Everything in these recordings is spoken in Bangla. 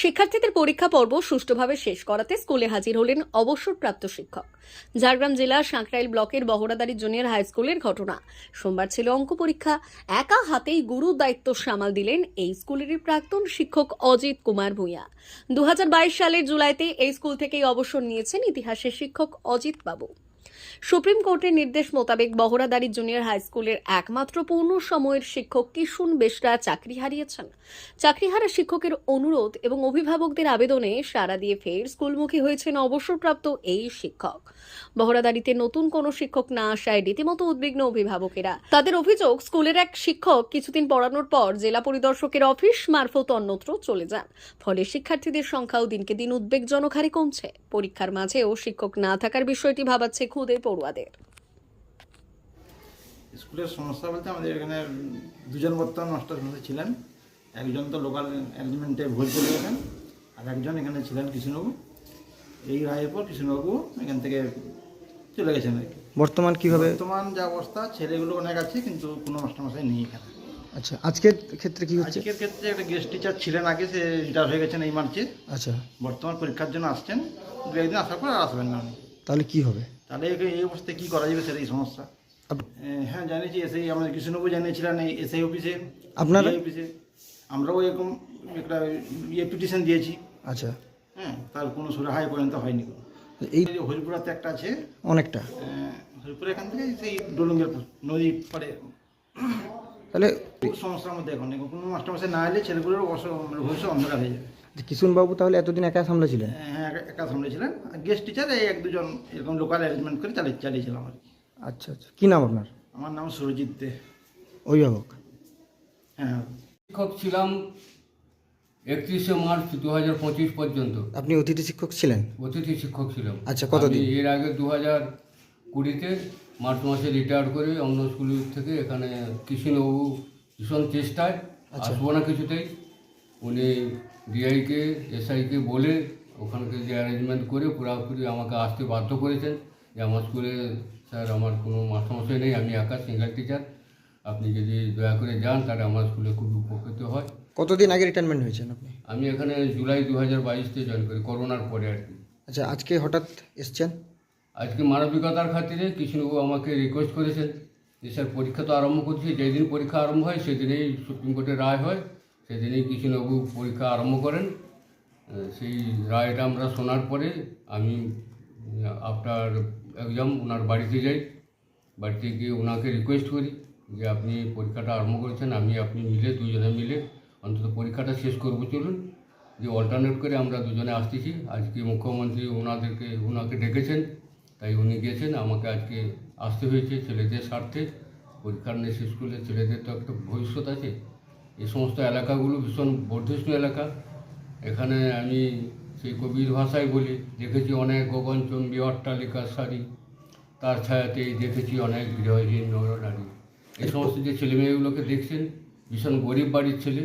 শিক্ষার্থীদের পরীক্ষা পর্ব সুষ্ঠুভাবে শেষ করাতে স্কুলে হাজির হলেন অবসরপ্রাপ্ত শিক্ষক। ঝাড়গ্রাম জেলার সাঁকরাইল ব্লকের বহরাদারি জুনিয়র হাই স্কুলের ঘটনা। সোমবার ছিল অঙ্ক পরীক্ষা। একা হাতেই গুরু দায়িত্ব সামাল দিলেন এই স্কুলেরই প্রাক্তন শিক্ষক অজিত কুমার ভূঁইয়া। দু হাজার বাইশ সালের জুলাইতে এই স্কুল থেকেই অবসর নিয়েছেন ইতিহাসের শিক্ষক অজিত বাবু। সুপ্রিম কোর্টের নির্দেশ মোতাবেক বহরাদারি জুনিয়র হাই স্কুলের একমাত্র পূর্ণ সময়ের শিক্ষক কিশুন বেশরা চাকরি হারিয়েছেন। চাকরিহারা শিক্ষকের অনুরোধ এবং অভিভাবকদের আবেদনে সাড়া দিয়ে ফের স্কুলমুখী হয়েছেন অবসরপ্রাপ্ত এই শিক্ষক। বহরাদারিতে নতুন কোনো শিক্ষক না আসায় রীতিমতো উদ্বিগ্ন অভিভাবকেরা। তাদের অভিযোগ, স্কুলের এক শিক্ষক কিছুদিন পড়ানোর পর জেলা পরিদর্শকের অফিস মারফত অন্যত্র চলে যান। ফলে শিক্ষার্থীদের সংখ্যাও দিনকে দিন উদ্বেগজনক হারে কমছে। পরীক্ষার মাঝেও শিক্ষক না থাকার বিষয়টি ভাবাচ্ছে খুদে পড়ুয়াদের। স্কুলের সমস্যা বলতে আমাদের এখানে দুজন বর্তমান মাস্টার মধ্যে ছিলেন। একজন তো লোকাল অ্যারেঞ্জমেন্টে ভুল চলে গেছেন আর একজন এখানে ছিলেন কৃষ্ণবাবু। এই রায়ের পর কৃষ্ণবাবু এখান থেকে চলে গেছেন আর কি। বর্তমান কীভাবে? বর্তমান যা অবস্থা ছেলেগুলো অনেক আছে কিন্তু কোনো মাস্টারমশাই নেই এখানে। আচ্ছা আজকের ক্ষেত্রে কি হচ্ছে? আজকের ক্ষেত্রে একটা গেস্ট টিচার ছিলেন আগে সে রিটায়ার হয়ে গেছেন এই মার্চে। আচ্ছা। বর্তমান পরীক্ষার জন্য আসছেন দু একদিন আসার পর আর আসবেন না তাহলে কি হবে? তাহলে এই অবস্থায় কী করা যাবে সেটাই সমস্যা। হ্যাঁ জানিয়েছি এসআই আমাদের কৃষ্ণবাবু জানিয়েছিলেন এই এসআই অফিসে। আপনার? অফিসে। আমরাও এরকম একটা ইয়ে পিটিশন দিয়েছি। আচ্ছা। হ্যাঁ তার কোনো সুরাহাই পর্যন্ত হয়নি। এই এই যে হরিপুরাতে একটা আছে অনেকটা। এ, হরিপুরা এখান থেকে সেই ডলুঙ্গের নদী পাড়ে। তাহলে সমস্যার মধ্যে এখন। কোনো মাস্টারমাসে না এলে ছেলেগুলোর অবশ্য ভবিষ্যৎ অন্ধকার হয়ে যাবে। কিশুন তাহলে এতদিন একা সামলেছিলেন? হ্যাঁ একা- একা সামলেছিলেন। গেস্ট টিচার এই এক দুজন এরকম লোকাল অ্যারেঞ্জমেন্ট করে চালিয়ে চালিয়েছিলাম আর কি। আচ্ছা আচ্ছা। কি নাম আপনার? আমার নাম সুরজিৎ দে। অভিভাবক। হ্যাঁ শিক্ষক ছিলাম একত্রিশে মার্চ দু হাজার পঁচিশ পর্যন্ত। আপনি অতিথি শিক্ষক ছিলেন? অতিথি শিক্ষক ছিলাম। আচ্ছা, কতদিন? আমি এর আগে দু হাজার কুড়িতে মার্চ মাসে রিটায়ার করে অন্য স্কুল থেকে এখানে কৃষ্ণবাবু ভীষণ চেষ্টায় আচ্ছা। আসব না কিছুতেই। উনি ডিআইকে এসআইকে বলে ওখানকে যে অ্যারেঞ্জমেন্ট করে পুরোপুরি আমাকে আসতে বাধ্য করেছেন। যে আমার স্কুলে স্যার আমার কোনো মাস্টারমশাই নেই আমি একা সিঙ্গেল টিচার আপনি যদি দয়া করে যান তাহলে আমার স্কুলে খুব উপকৃত হয়। কতদিন আগে রিটায়ারমেন্ট হয়েছেন আপনি? আমি এখানে জুলাই দু হাজার বাইশতে জয়েন করি করোনার পরে আর কি। আচ্ছা আজকে হঠাৎ এসছেন? আজকে মানবিকতার খাতিরে কৃষ্ণবাবু আমাকে রিকোয়েস্ট করেছেন। স্যার পরীক্ষা তো আরম্ভ করছি, যেদিন পরীক্ষা আরম্ভ হয় সেদিনেই সুপ্রিম কোর্টের রায় হয়, সেদিনেই কৃষ্ণবাবু পরীক্ষা আরম্ভ করেন। সেই রায়টা আমরা শোনার পরে আমি আফটার এক্সাম ওনার বাড়িতে যাই। বাড়িতে গিয়ে ওনাকে রিকোয়েস্ট করি যে আপনি পরীক্ষাটা আরম্ভ করেছেন, আমি, আপনি মিলে দুজনে মিলে অন্তত পরীক্ষাটা শেষ করব, চলুন। যে অল্টারনেট করে আমরা দুজনে আসতেছি। আজকে মুখ্যমন্ত্রী ওনাদেরকে, ওনাকে ডেকেছেন, তাই উনি গেছেন, আমাকে আজকে আসতে হয়েছে ছেলেদের স্বার্থে পরীক্ষার নেই স্কুলে ছেলেদের তো একটা ভবিষ্যৎ আছে। এই সমস্ত এলাকাগুলো ভীষণ বর্ধিষ্ণু এলাকা। এখানে আমি সেই কবির ভাষায় বলি দেখেছি অনেক গগনচন্ডী অট্টালিকার সারি তার ছায়াতেই দেখেছি অনেক গৃহহীন নরনারী এই সমস্ত যে ছেলে মেয়েগুলোকে দেখছেন ভীষণ গরিব বাড়ির ছেলে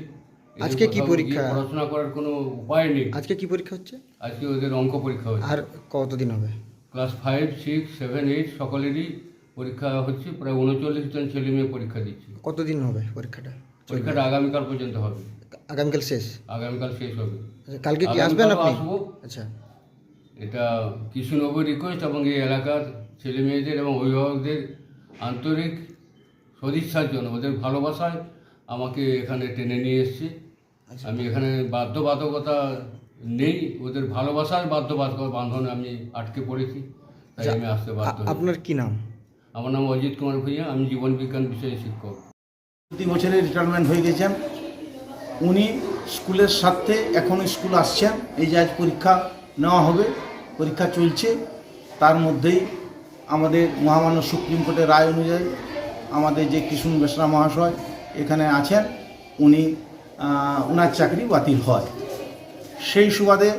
আজকে কি পরীক্ষা? পড়াশোনা করার কোনো উপায় নেই। আজকে কি পরীক্ষা হচ্ছে? আজকে ওদের অঙ্ক পরীক্ষা হচ্ছে। আর কতদিন হবে? Class five six seven eight সকলেরই পরীক্ষা হচ্ছে প্রায় উনচল্লিশ জন ছেলে মেয়ে পরীক্ষা দিচ্ছে। কতদিন হবে পরীক্ষাটা? পরীক্ষাটা আগামীকাল পর্যন্ত হবে। আগামীকাল শেষ? আগামীকাল শেষ হবে। আচ্ছা কালকে কি আসবেন আপনি? আসব। আচ্ছা। এটা কৃষ্ণনগর রিকোয়েস্ট এবং এই এলাকার ছেলে মেয়েদের এবং অভিভাবকদের আন্তরিক সদিচ্ছার জন্য। ওদের ভালোবাসায় আমাকে এখানে টেনে নিয়ে এসছে। আচ্ছা। আমি এখানে বাধ্যবাধকতা নেই ওদের ভালোবাসার বাধ্যবাধকতা বান্ধনে আমি আটকে পড়েছি তাই আমি আসতে বাধ্য আপনার কি নাম? আমার নাম অজিত কুমার ভূঁইয়া আমি জীবন বিজ্ঞান বিষয়ে শিক্ষক। প্রতি বছরে রিটায়ারমেন্ট হয়ে গেছেন। উনি স্কুলের সাথে এখন স্কুল আসছেন। এই যে আজ পরীক্ষা নেওয়া হবে পরীক্ষা চলছে তার মধ্যেই আমাদের মহামান্য সুপ্রিম কোর্টের রায় অনুযায়ী আমাদের যে কৃষ্ণ বেসরা মহাশয় এখানে আছেন উনি ওনার চাকরি বাতিল হয়। সেই সুবাদে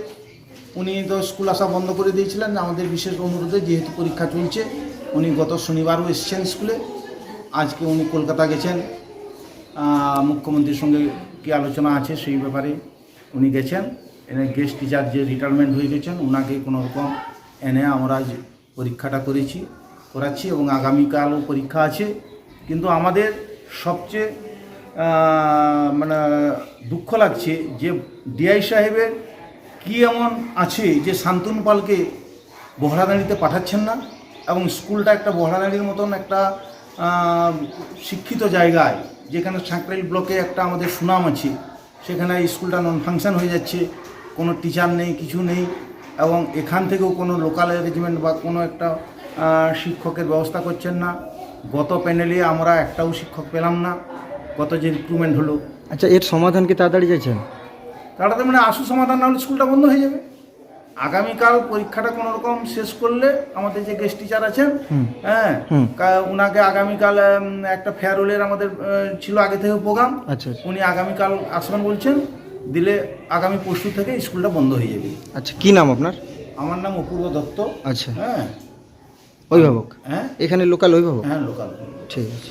উনি তো স্কুল আসা বন্ধ করে দিয়েছিলেন। আমাদের বিশেষ অনুরোধে যেহেতু পরীক্ষা চলছে, উনি গত শনিবারও এসেছেন স্কুলে। আজকে উনি কলকাতা গেছেন। মুখ্যমন্ত্রীর সঙ্গে কী আলোচনা আছে সেই ব্যাপারে উনি গেছেন। এনে গেস্ট টিচার যে রিটায়ারমেন্ট হয়ে গেছেন ওনাকে কোনো রকম এনে আমরা পরীক্ষাটা করেছি, করাচ্ছি এবং আগামীকালও পরীক্ষা আছে। কিন্তু আমাদের সবচেয়ে মানে দুঃখ লাগছে যে ডিআই সাহেবের কি এমন আছে যে শান্তনু পালকে বহরাদানিতে পাঠাচ্ছেন না এবং স্কুলটা একটা বহরাদানির মতন একটা শিক্ষিত জায়গায় যেখানে সাঁকরাইল ব্লকে একটা আমাদের সুনাম আছে, সেখানে স্কুলটা নন ফাংশন হয়ে যাচ্ছে, কোনো টিচার নেই, কিছু নেই এবং এখান থেকেও কোনো লোকাল অ্যারেঞ্জমেন্ট বা কোনো একটা শিক্ষকের ব্যবস্থা করছেন না। গত প্যানেলে আমরা একটাও শিক্ষক পেলাম না। গত যে রিক্রুটমেন্ট হলো? আচ্ছা এর সমাধান কি তাড়াতাড়ি চাইছেন? তাড়াতাড়ি মানে আসু সমাধান না হলে স্কুলটা বন্ধ হয়ে যাবে। আগামীকাল পরীক্ষাটা কোনো রকম শেষ করলে আমাদের যে গেস্ট টিচার আছেন হ্যাঁ। উনাকে আগামীকাল একটা ফেয়ারওয়েলের আমাদের ছিল আগে থেকে প্রোগ্রাম আচ্ছা আচ্ছা। উনি আগামীকাল আসবেন বলছেন দিলে আগামী পরশু থেকে স্কুলটা বন্ধ হয়ে যাবে। আচ্ছা কি নাম আপনার? আমার নাম অপূর্ব দত্ত। আচ্ছা। হ্যাঁ। অভিভাবক? হ্যাঁ। এখানে লোকাল অভিভাবক? হ্যাঁ লোকাল ঠিক আছে।